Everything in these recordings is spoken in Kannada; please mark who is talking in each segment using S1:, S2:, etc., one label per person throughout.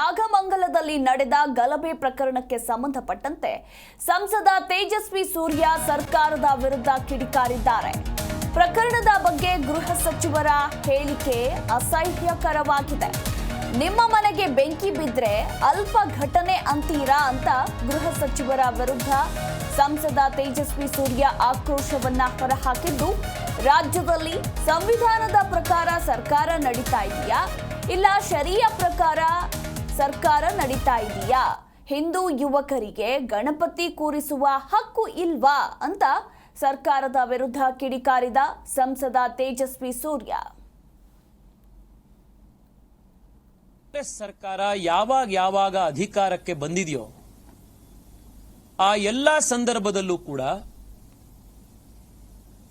S1: ನಾಗಮಂಗಲದಲ್ಲಿ ನಡೆದ ಗಲಭೆ ಪ್ರಕರಣಕ್ಕೆ ಸಂಬಂಧಪಟ್ಟಂತೆ ಸಂಸದ ತೇಜಸ್ವಿ ಸೂರ್ಯ ಸರ್ಕಾರದ ವಿರುದ್ಧ ಕಿಡಿಕಾರಿದ್ದಾರೆ. ಪ್ರಕರಣದ ಬಗ್ಗೆ ಗೃಹ ಸಚಿವರ ಹೇಳಿಕೆ ಅಸಹ್ಯಕರವಾಗಿದೆ. ನಿಮ್ಮ ಮನೆಗೆ ಬೆಂಕಿ ಬಿದ್ರೆ ಅಲ್ಪ ಘಟನೆ ಅಂತೀರಾ ಅಂತ ಗೃಹ ಸಚಿವರ ವಿರುದ್ಧ ಸಂಸದ ತೇಜಸ್ವಿ ಸೂರ್ಯ ಆಕ್ರೋಶವನ್ನ ಹೊರಹಾಕಿದ್ದು, ರಾಜ್ಯದಲ್ಲಿ ಸಂವಿಧಾನದ ಪ್ರಕಾರ ಸರ್ಕಾರ ನಡೀತಾ ಇದೆಯಾ? ಇಲ್ಲ, ಶರಿಯ ಪ್ರಕಾರ ಸರ್ಕಾರ ನಡೀತಾ ಇದೆಯಾ? ಹಿಂದೂ ಯುವಕರಿಗೆ ಗಣಪತಿ ಕೂರಿಸುವ ಹಕ್ಕು ಇಲ್ವಾ? ಅಂತ ಸರ್ಕಾರದ ವಿರುದ್ಧ ಕಿಡಿಕಾರಿದ ಸಂಸದ ತೇಜಸ್ವಿ ಸೂರ್ಯ.
S2: ಸರ್ಕಾರ ಯಾವಾಗ ಯಾವಾಗ ಅಧಿಕಾರಕ್ಕೆ ಬಂದಿದೆಯೋ, ಆ ಎಲ್ಲ ಸಂದರ್ಭದಲ್ಲೂ ಕೂಡ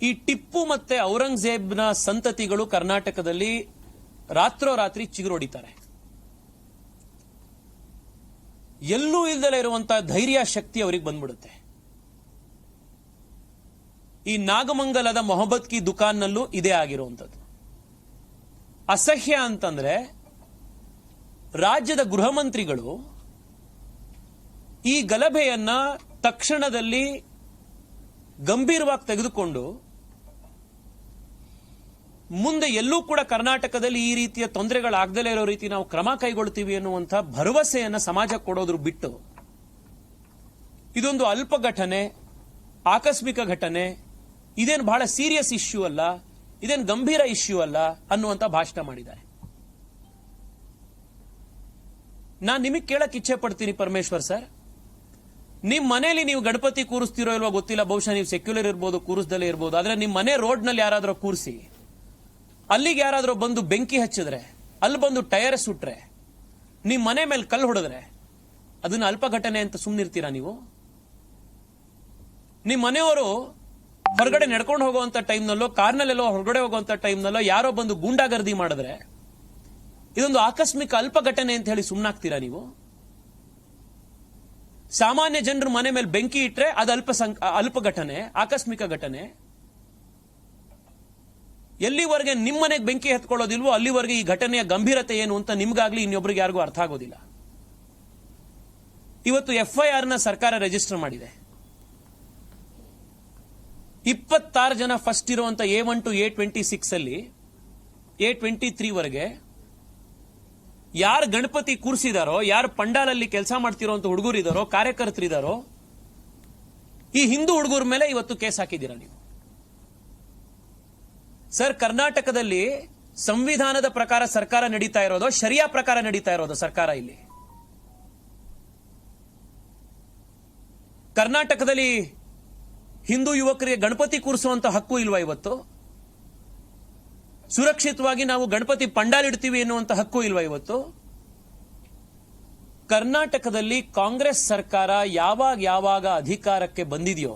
S2: ಈ ಟಿಪ್ಪು ಮತ್ತೆ ಔರಂಗಜೇಬ್ನ ಸಂತತಿಗಳು ಕರ್ನಾಟಕದಲ್ಲಿ ರಾತ್ರೋರಾತ್ರಿ ಚಿಗುರೊಡಿತಾರೆ. ಎಲ್ಲೂ ಇಲ್ದಲೇ ಇರುವಂತಹ ಧೈರ್ಯ ಶಕ್ತಿ ಅವರಿಗೆ ಬಂದ್ಬಿಡುತ್ತೆ. ಈ ನಾಗಮಂಗಲದ ಮೊಹಬ್ಬತ್ ಕಿ ದುಕಾನ್ನಲ್ಲೂ ಇದೇ ಆಗಿರುವಂಥದ್ದು. ಅಸಹ್ಯ ಅಂತಂದ್ರೆ ರಾಜ್ಯದ ಗೃಹ ಮಂತ್ರಿಗಳು ಈ ಗಲಭೆಯನ್ನ ತಕ್ಷಣದಲ್ಲಿ ಗಂಭೀರವಾಗಿ ತೆಗೆದುಕೊಂಡು ಮುಂದೆ ಎಲ್ಲೂ ಕೂಡ ಕರ್ನಾಟಕದಲ್ಲಿ ಈ ರೀತಿಯ ತೊಂದರೆಗಳಾಗದಲೇ ಇರೋ ರೀತಿ ನಾವು ಕ್ರಮ ಕೈಗೊಳ್ತೀವಿ ಅನ್ನುವಂಥ ಭರವಸೆಯನ್ನು ಸಮಾಜ ಕೊಡೋದ್ರ ಬಿಟ್ಟು, ಇದೊಂದು ಅಲ್ಪ ಘಟನೆ ಆಕಸ್ಮಿಕ ಘಟನೆ, ಇದೇನು ಬಹಳ ಸೀರಿಯಸ್ ಇಶ್ಯೂ ಅಲ್ಲ, ಇದೇನು ಗಂಭೀರ ಇಶ್ಯೂ ಅಲ್ಲ ಅನ್ನುವಂಥ ಭಾಷಣ ಮಾಡಿದ್ದಾರೆ. ನಾನು ನಿಮಗೆ ಕೇಳಕ್ಕೆ ಇಚ್ಛೆ ಪಡ್ತೀನಿ ಪರಮೇಶ್ವರ್ ಸರ್. ನಿಮ್ಮ ಮನೇಲಿ ನೀವು ಗಣಪತಿ ಕೂರಿಸ್ತಿರೋ ಇಲ್ವೋ ಗೊತ್ತಿಲ್ಲ, ಬಹುಶಃ ನೀವು ಸೆಕ್ಯುಲರ್ ಇರ್ಬೋದು ಕೂರಿಸ್ದಲ್ಲೇ ಇರ್ಬೋದು, ಆದರೆ ನಿಮ್ಮ ಮನೆ ರೋಡ್ನಲ್ಲಿ ಯಾರಾದ್ರೂ ಕೂರಿಸಿ. ಅಲ್ಲಿಗೆ ಯಾರಾದರೂ ಬಂದು ಬೆಂಕಿ ಹಚ್ಚಿದ್ರೆ, ಅಲ್ಲಿ ಬಂದು ಟೈರ್ ಸುಟ್ರೆ ನಿಮ್ಮ ಮನೆ ಮೇಲೆ ಕಲ್ಲು ಹೊಡೆದ್ರೆ, ಅದನ್ನ ಅಲ್ಪ ಘಟನೆ ಅಂತ ಸುಮ್ಮನಿರ್ತೀರಾ ನೀವು? ನಿಮ್ಮ ಮನೆಯವರು ಹೊರಗಡೆ ನಡ್ಕೊಂಡು ಹೋಗುವಂತ ಟೈಮ್ನಲ್ಲೋ, ಕಾರ್ನಲ್ಲೆಲ್ಲೋ ಹೊರಗಡೆ ಹೋಗುವಂತ ಟೈಮ್ನಲ್ಲೋ ಯಾರೋ ಬಂದು ಗೂಂಡಾಗರ್ದಿ ಮಾಡಿದ್ರೆ, ಇದೊಂದು ಆಕಸ್ಮಿಕ ಅಲ್ಪ ಘಟನೆ ಅಂತ ಹೇಳಿ ಸುಮ್ಮನಾಗ್ತೀರಾ ನೀವು? ಸಾಮಾನ್ಯ ಜನರು ಮನೆ ಮೇಲೆ ಬೆಂಕಿ ಇಟ್ರೆ ಅದು ಅಲ್ಪ ಅಲ್ಪ ಘಟನೆ ಆಕಸ್ಮಿಕ ಘಟನೆ. ಎಲ್ಲಿವರೆಗೆ ನಿಮ್ಮನೆಗೆ ಬೆಂಕಿ ಹತ್ಕೊಳ್ಳೋದಿಲ್ವೋ ಅಲ್ಲಿವರೆಗೆ ಈ ಘಟನೆಯ ಗಂಭೀರತೆ ಏನು ಅಂತ ನಿಮ್ಗಾಗ್ಲಿ ಇನ್ನೊಬ್ರಿಗೆ ಯಾರಿಗೂ ಅರ್ಥ ಆಗೋದಿಲ್ಲ. ಇವತ್ತು ಎಫ್ಐಆರ್ನ ಸರ್ಕಾರ ರಿಜಿಸ್ಟರ್ ಮಾಡಿದೆ. ಇಪ್ಪತ್ತಾರು ಜನ ಫಸ್ಟ್ ಇರುವಂತ A one two A twenty six ಅಲ್ಲಿ, ಎ ಟ್ವೆಂಟಿ ತ್ರೀ ವರೆಗೆ ಯಾರು ಗಣಪತಿ ಕೂರಿಸಿದಾರೋ, ಯಾರು ಪಂಡಾಲಲ್ಲಿ ಕೆಲಸ ಮಾಡ್ತಿರೋ ಹುಡುಗರು ಹುಡುಗರಿದಾರೋ, ಕಾರ್ಯಕರ್ತರಿದಾರೋ, ಈ ಹಿಂದೂ ಹುಡುಗರ ಮೇಲೆ ಇವತ್ತು ಕೇಸ್ ಹಾಕಿದ್ದೀರಾ ನೀವು? ಸರ್, ಕರ್ನಾಟಕದಲ್ಲಿ ಸಂವಿಧಾನದ ಪ್ರಕಾರ ಸರ್ಕಾರ ನಡೀತಾ ಇರೋದು, ಶರಿಯಾ ಪ್ರಕಾರ ನಡೀತಾ ಇರೋದು ಸರ್ಕಾರ ಇಲ್ಲಿ? ಕರ್ನಾಟಕದಲ್ಲಿ ಹಿಂದೂ ಯುವಕರಿಗೆ ಗಣಪತಿ ಕೂರಿಸುವಂತ ಹಕ್ಕು ಇಲ್ವಾ ಇವತ್ತು? ಸುರಕ್ಷಿತವಾಗಿ ನಾವು ಗಣಪತಿ ಪಂಡಾಲ್ ಇಡ್ತೀವಿ ಎನ್ನುವಂತ ಹಕ್ಕು ಇಲ್ವಾ ಇವತ್ತು? ಕರ್ನಾಟಕದಲ್ಲಿ ಕಾಂಗ್ರೆಸ್ ಸರ್ಕಾರ ಯಾವಾಗ ಯಾವಾಗ ಅಧಿಕಾರಕ್ಕೆ ಬಂದಿದೆಯೋ,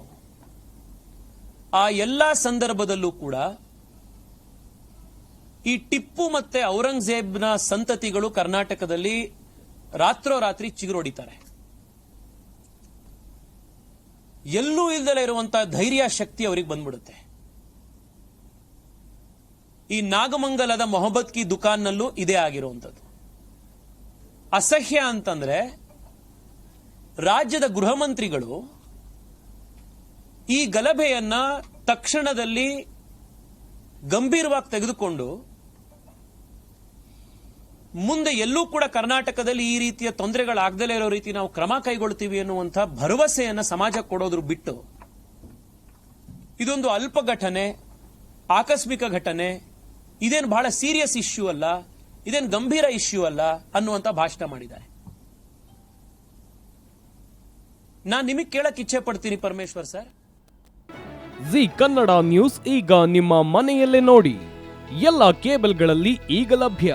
S2: ಆ ಎಲ್ಲಾ ಸಂದರ್ಭದಲ್ಲೂ ಕೂಡ ಈ ಟಿಪ್ಪು ಮತ್ತೆ ಔರಂಗಜೇಬ್ನ ಸಂತತಿಗಳು ಕರ್ನಾಟಕದಲ್ಲಿ ರಾತ್ರೋರಾತ್ರಿ ಚಿಗುರೊಡಿತಾರೆ. ಎಲ್ಲೂ ಇಲ್ದಲೇ ಇರುವಂತಹ ಧೈರ್ಯ ಶಕ್ತಿ ಅವರಿಗೆ ಬಂದ್ಬಿಡುತ್ತೆ. ಈ ನಾಗಮಂಗಲದ ಮೊಹಬ್ಬತ್ ಕಿ ದುಕಾನ್ನಲ್ಲೂ ಇದೇ ಆಗಿರುವಂಥದ್ದು. ಅಸಹ್ಯ ಅಂತಂದ್ರೆ ರಾಜ್ಯದ ಗೃಹ ಮಂತ್ರಿಗಳು ಈ ಗಲಭೆಯನ್ನ ತಕ್ಷಣದಲ್ಲಿ ಗಂಭೀರವಾಗಿ ತೆಗೆದುಕೊಂಡು ಮುಂದೆ ಎಲ್ಲೂ ಕೂಡ ಕರ್ನಾಟಕದಲ್ಲಿ ಈ ರೀತಿಯ ತೊಂದರೆಗಳಾಗದಲೇ ಇರೋ ರೀತಿ ನಾವು ಕ್ರಮ ಕೈಗೊಳ್ತೀವಿ ಅನ್ನುವಂಥ ಭರವಸೆಯನ್ನು ಸಮಾಜ ಕೊಡೋದ್ರ ಬಿಟ್ಟು, ಇದೊಂದು ಅಲ್ಪ ಘಟನೆ ಆಕಸ್ಮಿಕ ಘಟನೆ, ಇದೇನು ಬಹಳ ಸೀರಿಯಸ್ ಇಶ್ಯೂ ಅಲ್ಲ, ಇದೇನು ಗಂಭೀರ ಇಶ್ಯೂ ಅಲ್ಲ ಅನ್ನುವಂಥ ಭಾಷಣ ಮಾಡಿದ್ದಾರೆ. ನಾನು ನಿಮಗೆ ಕೇಳಕ್ಕೆ ಇಚ್ಛೆ ಪಡ್ತೀನಿ Parameshwar sir.
S3: Zee Kannada news ಈಗ ನಿಮ್ಮ ಮನೆಯಲ್ಲೇ ನೋಡಿ, ಎಲ್ಲ ಕೇಬಲ್ಗಳಲ್ಲಿ ಈಗ ಲಭ್ಯ.